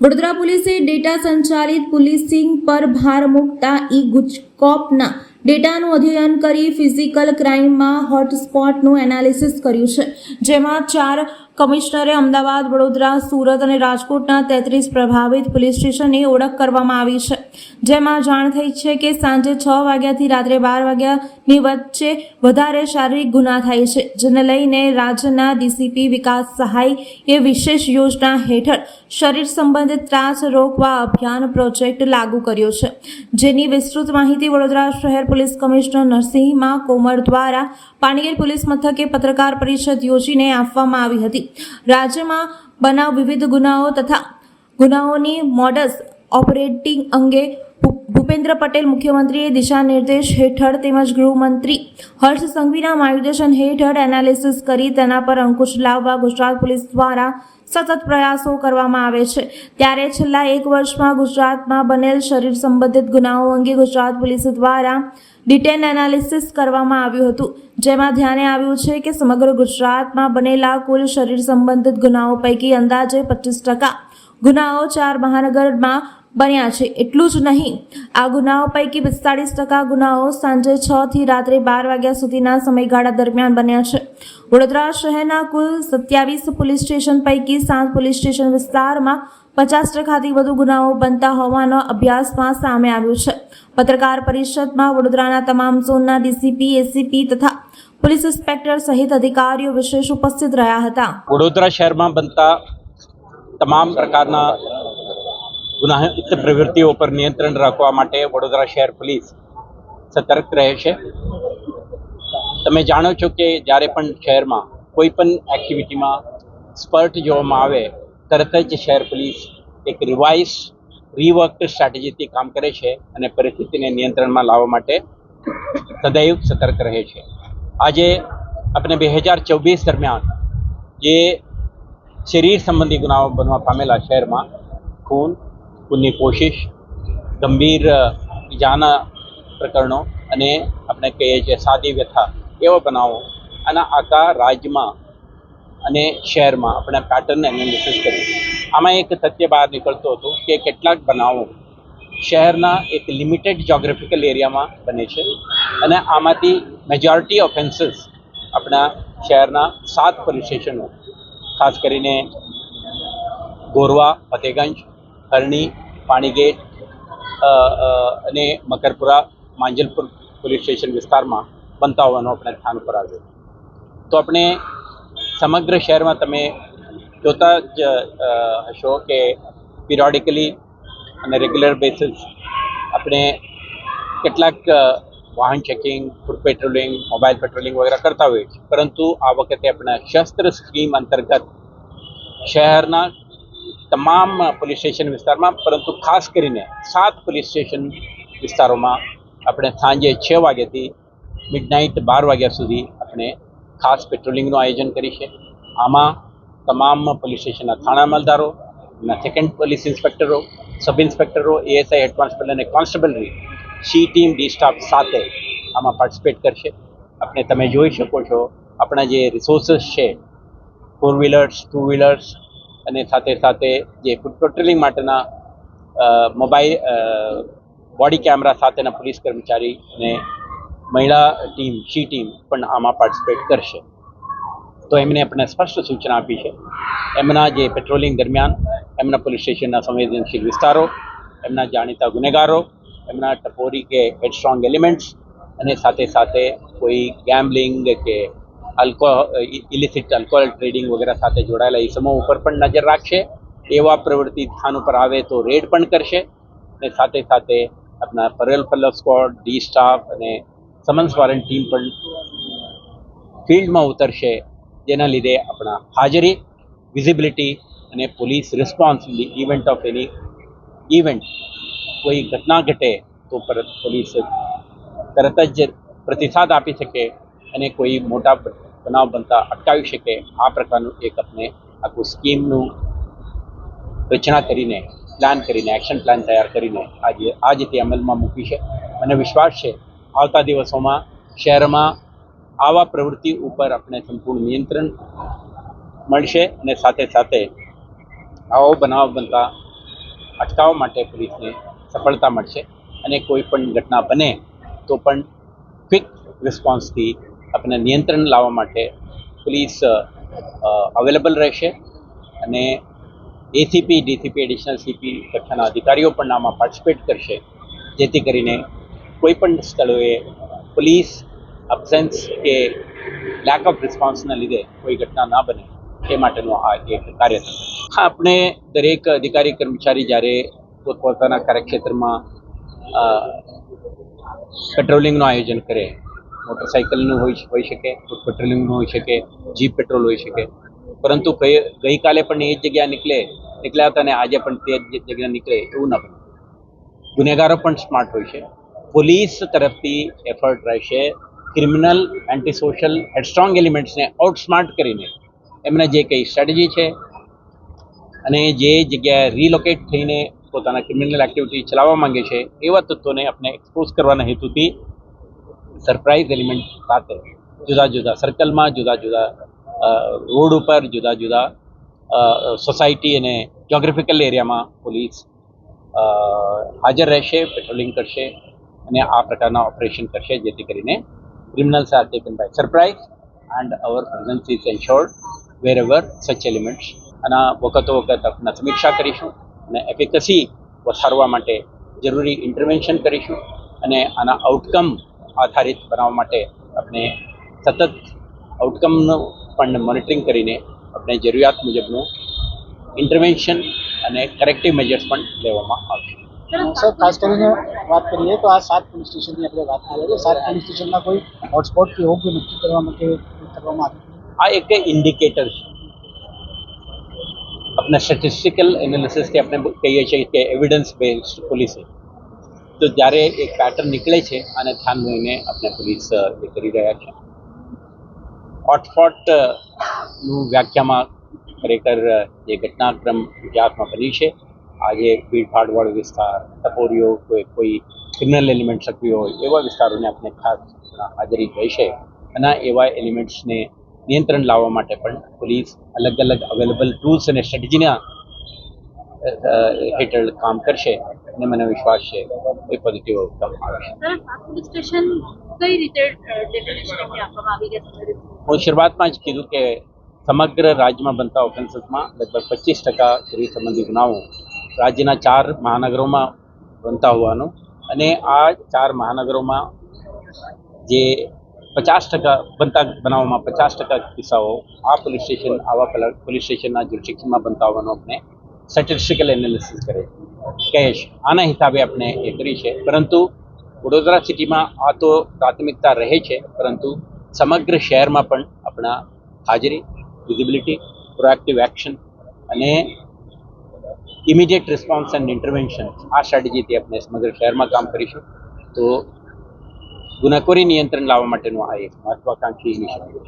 વડોદરા પોલીસે ડેટા સંચાલિત પોલીસિંગ પર ભાર મૂકતા ઈ ગુજકોપના ડેટાનું અધ્યયન કરી ફિઝિકલ ક્રાઇમમાં હોટસ્પોટનું એનાલિસિસ કર્યું છે, જેમાં ચાર કમિશનરે અમદાવાદ, વડોદરા, સુરત અને રાજકોટના તેત્રીસ પ્રભાવિત પોલીસ સ્ટેશનની ઓળખ કરવામાં આવી છે. જેમાં જાણ થઈ છે કે સાંજે છ વાગ્યાથી રાત્રે બાર વાગ્યાની વચ્ચે વધારે શારીરિક ગુના થાય છે, જેને લઈને રાજ્યના ડીસીપી વિકાસ સહાય એ વિશેષ યોજના હેઠળ શરીર સંબંધિત ત્રાસ રોકવા અભિયાન પ્રોજેક્ટ લાગુ કર્યો છે. જેની વિસ્તૃત માહિતી વડોદરા શહેર પોલીસ કમિશનર નરસિંહમાં કોમર દ્વારા પાણીગેર પોલીસ મથકે પત્રકાર પરિષદ યોજીને આપવામાં આવી હતી. રાજ્યમાં બનાવ વિવિધ ગુનાઓ તથા ગુનાઓની મોડસ ઓપરેટિંગ અંગે ભૂપેન્દ્ર પટેલ મુખ્યમંત્રીએ દિશા નિર્દેશ હેઠળ તેમજ ગૃહમંત્રી હર્ષ સંઘવીના માર્ગદર્શન હેઠળ એનાલિસિસ કરી તેના પર અંકુશ લાવવા ગુજરાત પોલીસ દ્વારા સતત પ્રયાસો કરવામાં આવે છે. ત્યારે છેલ્લા એક વર્ષમાં ગુજરાતમાં બનેલ શરીર સંબંધિત ગુનાઓ અંગે ગુજરાત પોલીસ દ્વારા ડિટેન એનાલિસિસ કરવામાં આવ્યું હતું. જેમાં ધ્યાને આવ્યું છે કે સમગ્ર ગુજરાતમાં બનેલા કુલ શરીર સંબંધિત ગુનાઓ પૈકી અંદાજે પચીસ ટકા. ગુનાઓ ચાર મહાનગરમાં બન્યા છે. એટલું જ નહીં. આ ગુનાઓ પૈકી પિસ્તાળીસ ટકા ગુનાઓ સાંજે છ થી રાત્રે બાર વાગ્યા સુધીના સમયગાળા દરમિયાન બન્યા છે. વડોદરા શહેરના કુલ સત્યાવીસ પોલીસ સ્ટેશન પૈકી સાત પોલીસ સ્ટેશન વિસ્તારમાં પચાસ ટકાથી વધુ ગુનાઓ બનતા હોવાનો અભ્યાસમાં સામે આવ્યું છે. પત્રકાર પરિષદમાં વડોદરાના તમામ ઝોનના ડીસીપી, એસીપી તથા પોલીસ ઇન્સ્પેક્ટર સહિત અધિકારીઓ વિશેષ ઉપસ્થિત રહ્યા હતા. વડોદરા શહેરમાં બનતા તમામ પ્રકારના ગુનાહિત પ્રવૃત્તિઓ પર નિયંત્રણ રાખવા માટે વડોદરા શહેર પોલીસ સતર્ક રહે છે. તમે જાણો છો કે જ્યારે પણ શહેરમાં કોઈ પણ એક્ટિવિટીમાં સ્પર્ટ જોવામાં આવે, તરત જ શહેર પોલીસ એક રિવાઇઝ, રીવર્કડ સ્ટ્રેટેજીથી કામ કરે છે અને પરિસ્થિતિને નિયંત્રણમાં લાવવા માટે સદૈવ સતર્ક રહે છે. આજે આપણે બે હજાર ચોવીસ દરમિયાન જે શરીર સંબંધી ગુનાઓ બનવા પામેલા શહેરમાં, ખૂન ખૂનની કોશિશ, ગંભીર ઇજાના પ્રકરણો અને આપણે કહીએ છીએ સાદી વ્યથા એવા બનાવો. આના આખા રાજ્યમાં અને શહેરમાં આપણે પેટર્ન એનાલિસિસ કર્યું આમાં એક તથ્ય બહાર નીકળતું હતું કે કેટલાક બનાવો શહેરના એક લિમિટેડ જોગ્રાફિકલ એરિયામાં બને છે અને આમાંથી મેજોરિટી ઓફેન્સીસ આપણા શહેરના સાત પોલીસ સ્ટેશનો, ખાસ કરીને ગોરવા, ફતેગંજ હરણી, પાણીગેટ અને મકરપુરા માંજલપુર પોલીસ સ્ટેશન વિસ્તારમાં બનતા હોવાનું આપણે સ્થાન પર આવ્યું. તો આપણે સમગ્ર શહેરમાં તમે જોતા જ હશો કે પિરિયોડિકલી અને રેગ્યુલર બેસિસ આપણે કેટલાક વાહન checking, foot patrolling, mobile patrolling વગેરે કરતા હોઈએ છીએ. પરંતુ આ વખતે આપણે શસ્ત્ર સ્કીમ અંતર્ગત શહેરના તમામ પોલીસ સ્ટેશન વિસ્તારમાં, પરંતુ ખાસ કરીને સાત પોલીસ સ્ટેશન વિસ્તારોમાં આપણે સાંજે છ વાગ્યાથી મિડનાઇટ બાર વાગ્યા સુધી આપણે ખાસ પેટ્રોલિંગનું આયોજન કરી છે. આમાં તમામ પોલીસ સ્ટેશનના થાણા અમલદારો સેકન્ડ પોલીસ ઇન્સ્પેક્ટરો સબ ઇન્સ્પેક્ટરો એએસઆઈ હેડ કોન્સ્ટેબલ અને constabulary C team D staff સાથે આમાં પાર્ટિસિપેટ કરશે. આપણે તમે જોઈ શકો છો, આપણા જે રિસોર્સિસ છે ફોર વ્હીલર્સ ટુ વ્હીલર્સ અને સાથે સાથે જે ફૂડ પેટ્રોલિંગ માટેના મોબાઈલ બોડી કેમેરા સાથેના પોલીસ કર્મચારી અને મહિલા ટીમ સી ટીમ પણ આમાં પાર્ટિસિપેટ કરશે. તો એમને આપણે સ્પષ્ટ સૂચના આપી છે. એમના જે પેટ્રોલિંગ દરમિયાન એમના પોલીસ સ્ટેશનના સંવેદનશીલ વિસ્તારો, એમના જાણીતા ગુનેગારો, એમના ટપોરી કે હેડસ્ટ્રોંગ એલિમેન્ટ્સ અને સાથે સાથે કોઈ ગેમ્બલિંગ કે અલ્કો ઇલિસિટ આલ્કોહોલ ટ્રેડિંગ વગેરે સાથે જોડાયેલા ઇસમો ઉપર પણ નજર રાખશે. એવા પ્રવૃત્તિ સ્થાન ઉપર આવે તો રેડ પણ કરશે. અને સાથે સાથે આપણા પરેલ પલ્લવ સ્કોડ ડી સ્ટાફ અને સમન્સ વોરંટ ટીમ પણ ફિલ્ડમાં ઉતરશે. જેના લીધે આપણા હાજરી વિઝિબિલિટી અને police response event of any event કોઈ ઘટના ઘટે તો પરત પોલીસ તરત જ પ્રતિસાદ આપી શકે અને કોઈ મોટા બનાવ બનતા અટકાવી શકે આ પ્રકારનું એક આપણે આખું સ્કીમનું રચના કરીને પ્લાન કરીને એક્શન પ્લાન તૈયાર કરીને આજે આજે તે અમલમાં મૂકી છે. મને વિશ્વાસ છે, આવતા દિવસોમાં શહેરમાં આવા પ્રવૃત્તિ ઉપર આપણે સંપૂર્ણ નિયંત્રણ મળશે અને સાથે સાથે આવો બનાવ બનતા અટકાવવા માટે પોલીસને સફળતા મળશે. અને કોઈ પણ ઘટના બને તો પણ ક્વિક રિસ્પોન્સથી આપણે નિયંત્રણ લાવવા માટે પોલીસ અવેલેબલ રહેશે અને એસીપી ડીસીપી એડિશનલ સીપી કક્ષાના અધિકારીઓ પણ આમાં પાર્ટિસિપેટ કરશે. જેથી કરીને કોઈપણ સ્થળોએ પોલીસ અબ્સેન્સ કે લેક ઓફ રિસ્પોન્સના લીધે કોઈ ઘટના ના બને, એ માટેનું આ એક કાર્ય છે હા, આપણે દરેક અધિકારી, કર્મચારી જ્યારે પોતપોતાના કાર્યક્ષેત્રમાં પેટ્રોલિંગનું આયોજન કરે મોટરસાઇકલનું હોઈ હોઈ શકે પેટ્રોલિંગનું હોઈ શકે જીપ પેટ્રોલ હોઈ શકે. પરંતુ ગઈકાલે પણ એ જ જગ્યા નીકળે, નીકળ્યા હતા અને આજે પણ તે જ જગ્યા નીકળે એવું ના બને. ગુનેગારો પણ સ્માર્ટ હોય છે. પોલીસ તરફથી એફર્ટ રહેશે. ક્રિમિનલ એન્ટી સોશિયલ હેડસ્ટ્રોંગ એલિમેન્ટ્સને આઉટસ્માર્ટ કરીને એમને જે કંઈ સ્ટ્રેટેજી છે અને જે જગ્યાએ રિલોકેટ થઈને પોતાના ક્રિમિનલ એક્ટિવિટી ચલાવવા માંગે છે, એવા તત્વોને આપણે એક્સપોઝ કરવાના હેતુથી સરપ્રાઇઝ એલિમેન્ટ સાથે જુદા જુદા સર્કલમાં જુદા જુદા રોડ ઉપર જુદા જુદા સોસાયટી અને જ્યોગ્રાફિકલ એરિયામાં પોલીસ હાજર રહેશે પેટ્રોલિંગ કરશે અને આ પ્રકારના ઓપરેશન કરશે જેથી કરીને criminals are taken by surprise and our presence is ensured wherever such elements આના વખતો વખત આપણે સમીક્ષા કરીશું અને એફિકસી વધારવા માટે જરૂરી ઇન્ટરવેન્શન કરીશું અને આના આઉટકમ આધારિત બનાવવા માટે આપણે સતત આઉટકમનું પણ મોનિટરિંગ કરીને આપણે જરૂરિયાત મુજબનું ઇન્ટરવેન્શન અને કરેક્ટિવ મેજર્સ પણ લેવામાં આવશે. સર ખાસ કરીને વાત કરીએ તો આ સાત પોલીસ સ્ટેશનની આપણે વાત કરીએ તો સાત પોલીસ સ્ટેશનમાં કોઈ હોટસ્પોટ કે યોગ્ય નક્કી કરવા માટે કરવામાં આવ્યું? આ એક ઇન્ડિકેટર છે. આપણે સ્ટેટિસ્ટિકલ એનાલિસિસથી આપણે કહીએ છીએ કે એવિડન્સ બેઝડ પોલીસિંગ તો જ્યારે એક પેટર્ન નીકળે છે અને ધ્યાન લઈને આપણે પોલીસ એ કરી રહ્યા છે. હોટસ્પોટ વ્યાખ્યામાં ખરેખર જે ઘટનાક્રમ ઇતિહાસમાં બની છે આજે ભીડભાડવાળો વિસ્તાર ટપોરીઓ કોઈ કોઈ ક્રિમિનલ એલિમેન્ટ સક્રિય હોય, એવા વિસ્તારોને આપણે ખાસ હાજરી રહેશે અને એવા એલિમેન્ટ્સને નિયંત્રણ લાવવા માટે પણ પોલીસ અલગ અલગ અવેલેબલ ટૂલ્સ અને સ્ટ્રેટેજીના હેઠળ કામ કરશે અને મને વિશ્વાસ છે એ પોઝિટિવ આઉટકમ આવશે સ્ટેશન કઈ રીતે હું શરૂઆતમાં જ કીધું કે સમગ્ર રાજ્યમાં બનતા ઓફેન્સીસમાં લગભગ પચીસ ટકા સ્ત્રી સંબંધી ગુનાઓ રાજ્યના ચાર મહાનગરોમાં બનતા હોવાનું અને આ ચાર મહાનગરોમાં જે પચાસ ટકા બનતા બનાવવામાં પચાસ ટકા કિસ્સાઓ આ પોલીસ સ્ટેશન આવા પેલા પોલીસ સ્ટેશનના જ્યુરિસ્ડિક્શનમાં બનતા હોવાનું આપણે સ્ટેટિસ્ટિકલ એનાલિસિસ કરે. કહે છે આના હિસાબે આપણે એ કરી છે. પરંતુ વડોદરા સિટીમાં આ તો પ્રાથમિકતા રહે છે, પરંતુ સમગ્ર શહેરમાં પણ આપણા હાજરી વિઝિબિલિટી પ્રોએક્ટિવ એક્શન અને ઇમિડિયેટ રિસ્પોન્સ એન્ડ ઇન્ટરવેન્શન આ સ્ટ્રેટેજીથી આપણે સમગ્ર શહેરમાં કામ કરીશું. તો ગુનાખોરી નિયંત્રણ લાવવા માટેનું આ એક મહત્વાકાંક્ષી મિશન છે.